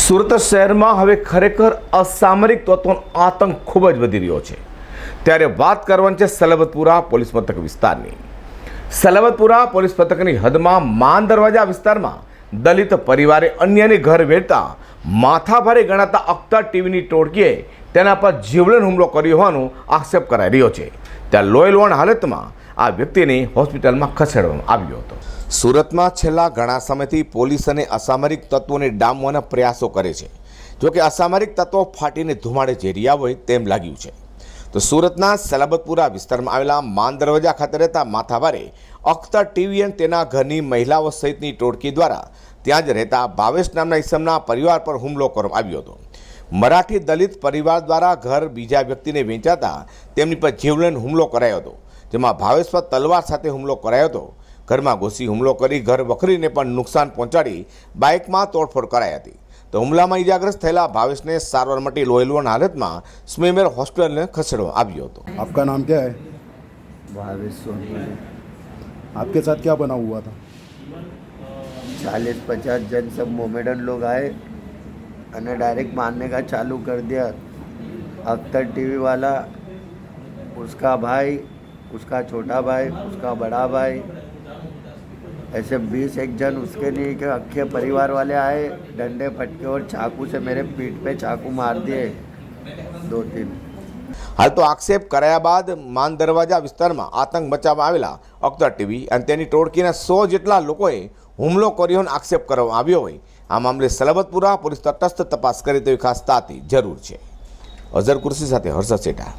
સુરત શહેરમાં હવે ખરેખર અસામરિક તત્વોનો આતંક ખૂબ જ વધી રહ્યો છે. ત્યારે વાત કરવાની છે સલબતપુરા પોલીસ મથક વિસ્તારની. સલબતપુરા પોલીસ મથકની હદમાં માન દરવાજા વિસ્તારમાં દલિત પરિવારે અન્યની ઘર વેરતા માથાભારે ગણાતા અખ્તર ટીવીની ટોળકીએ તેના પર જીવલેણ હુમલો કર્યો હોવાનો આક્ષેપ કરાઈ રહ્યો છે. ત્યાં લોહીલોણ હાલતમાં આ વ્યક્તિને હોસ્પિટલમાં ખસેડવામાં આવ્યો હતો. સુરતમાં છેલ્લા ઘણા સમયથી પોલીસ અને અસામરિક તત્વોને ડામવાના પ્રયાસો કરે છે. જોકે અસામરિક તત્વો ફાટીને ધુમાડે જઈ હોય તેમ લાગ્યું છે. તો સુરતના સલાબતપુરા વિસ્તારમાં આવેલા માન દરવાજા ખાતે રહેતા માથાભારે અખ્તર ટીવી અને તેના ઘરની મહિલાઓ સહિતની ટોળકી દ્વારા ત્યાં જ રહેતા ભાવેશ નામના ઇસમના પરિવાર પર હુમલો કરવામાં આવ્યો હતો. મરાઠી દલિત પરિવાર દ્વારા ઘર બીજા વ્યક્તિને વેચાતા તેમની પર જીવલેણ હુમલો કરાયો હતો. જેમાં ભાવેશ પર તલવાર સાથે હુમલો કરાયો હતો ઘરમાં ઘૂસી હુમલો કરી ઘર વખરીને પણ નુકસાન પહોંચાડી બાઇકમાં તોડફોડ કરાઈ હતી તો હુમલામાં ઈજાગ્રસ્ત થયેલા ભાવેશને સારવાર માટે લોહીલુણ હાલતમાં સ્મીમેર હોસ્પિટલને ખસેડવામાં આવ્યો હતો आपका नाम क्या है भावेश सोनी आपके साथ क्या बना हुआ था चालीस पचास जन सब मोमेडन लोग आए અને डायरेक्ट मारने का चालू कर दिया अख्तर टीवी वाला उसका भाई उसका छोटा भाई उसका बड़ा भाई ऐसे बीस एक जन उसके नहीं के अखे परिवार वाले आए डंडे फटके और चाकू से मेरे पीठ पे चाकू मार दिए दो तीन હાલ તો આક્ષેપ કરાયા બાદ માન દરવાજા વિસ્તારમાં આતંક મચાવવા આવેલા અખ્તર ટીવી અને તેની ટોળકીના સો જેટલા લોકોએ હુમલો કર્યો હોવાનો આક્ષેપ કરવામાં આવ્યો હોય આ મામલે સલબતપુરા પોલીસ તટસ્થ તપાસ કરે તેવી ખાસ તાતી જરૂર છે અઝર કુર્સી સાથે હર્ષદ સેઠા